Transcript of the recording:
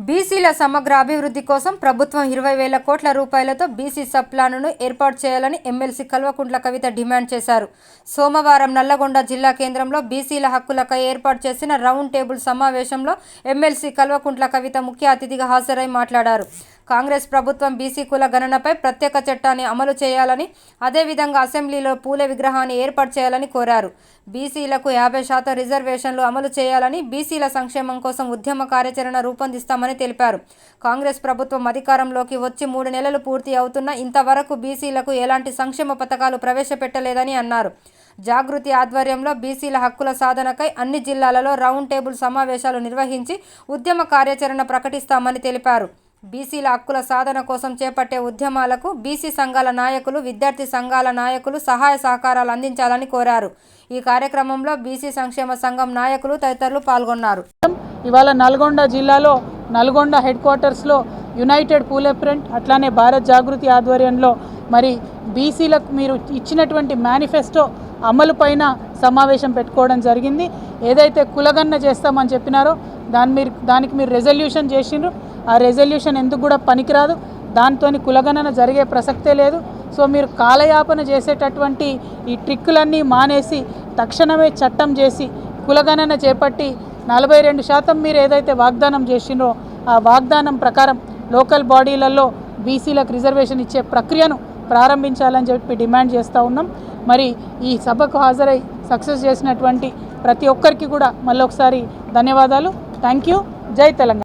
బీసీల సమగ్ర అభివృద్ధి కోసం ప్రభుత్వం ఇరవై వేల కోట్ల రూపాయలతో బీసీ సబ్ ప్లాన్ను ఏర్పాటు చేయాలని ఎమ్మెల్సీ కల్వకుంట్ల కవిత డిమాండ్ చేశారు. సోమవారం నల్లగొండ జిల్లా కేంద్రంలో బీసీల హక్కులకై ఏర్పాటు చేసిన రౌండ్ టేబుల్ సమావేశంలో ఎమ్మెల్సీ కల్వకుంట్ల కవిత ముఖ్య అతిథిగా హాజరై మాట్లాడారు. కాంగ్రెస్ ప్రభుత్వం బీసీ కుల గణనపై ప్రత్యేక చట్టాన్ని అమలు చేయాలని అదేవిధంగా అసెంబ్లీలో పూల విగ్రహాన్ని ఏర్పాటు చేయాలని కోరారు. బీసీలకు యాభై శాతం రిజర్వేషన్లు అమలు చేయాలని బీసీల సంక్షేమం కోసం ఉద్యమ కార్యాచరణ రూపొందిస్తామని తెలిపారు. కాంగ్రెస్ ప్రభుత్వం అధికారంలోకి వచ్చి మూడు నెలలు పూర్తి అవుతున్న ఇంతవరకు బీసీలకు ఎలాంటి సంక్షేమ పథకాలు ప్రవేశపెట్టలేదని అన్నారు. జాగృతి ఆధ్వర్యంలో బీసీల హక్కుల సాధనకై అన్ని జిల్లాలలో రౌండ్ టేబుల్ సమావేశాలు నిర్వహించి ఉద్యమ కార్యాచరణ ప్రకటిస్తామని తెలిపారు. బీసీల హక్కుల సాధన కోసం చేపట్టే ఉద్యమాలకు బీసీ సంఘాల నాయకులు విద్యార్థి సంఘాల నాయకులు సహాయ సహకారాలు అందించాలని కోరారు. ఈ కార్యక్రమంలో బీసీ సంక్షేమ సంఘం నాయకులు తదితరులు పాల్గొన్నారు. ఇవాళ నల్గొండ జిల్లాలో నల్గొండ హెడ్ క్వార్టర్స్లో యునైటెడ్ పూలే ఫ్రంట్ అట్లానే భారత్ జాగృతి ఆధ్వర్యంలో మరి బీసీలకు మీరు ఇచ్చినటువంటి మేనిఫెస్టో అమలు పైన సమావేశం పెట్టుకోవడం జరిగింది. ఏదైతే కులగన్న చేస్తామని చెప్పినారో దాని మీరు దానికి మీరు రెజల్యూషన్ చేసిండ్రు. ఆ రెజల్యూషన్ ఎందుకు కూడా పనికిరాదు. దాంతో కులగణన జరిగే ప్రసక్తే లేదు. సో మీరు కాలయాపన చేసేటటువంటి ఈ ట్రిక్కులన్నీ మానేసి తక్షణమే చట్టం చేసి కులగణన చేపట్టి నలభై రెండు శాతం మీరు ఏదైతే వాగ్దానం చేసినో ఆ వాగ్దానం ప్రకారం లోకల్ బాడీలలో బీసీలకు రిజర్వేషన్ ఇచ్చే ప్రక్రియను ప్రారంభించాలని చెప్పి డిమాండ్ చేస్తూ ఉన్నాం. మరి ఈ సభకు హాజరై సక్సెస్ చేసినటువంటి ప్రతి ఒక్కరికి కూడా మళ్ళొకసారి ధన్యవాదాలు. Thank you. జై తెలంగాణ.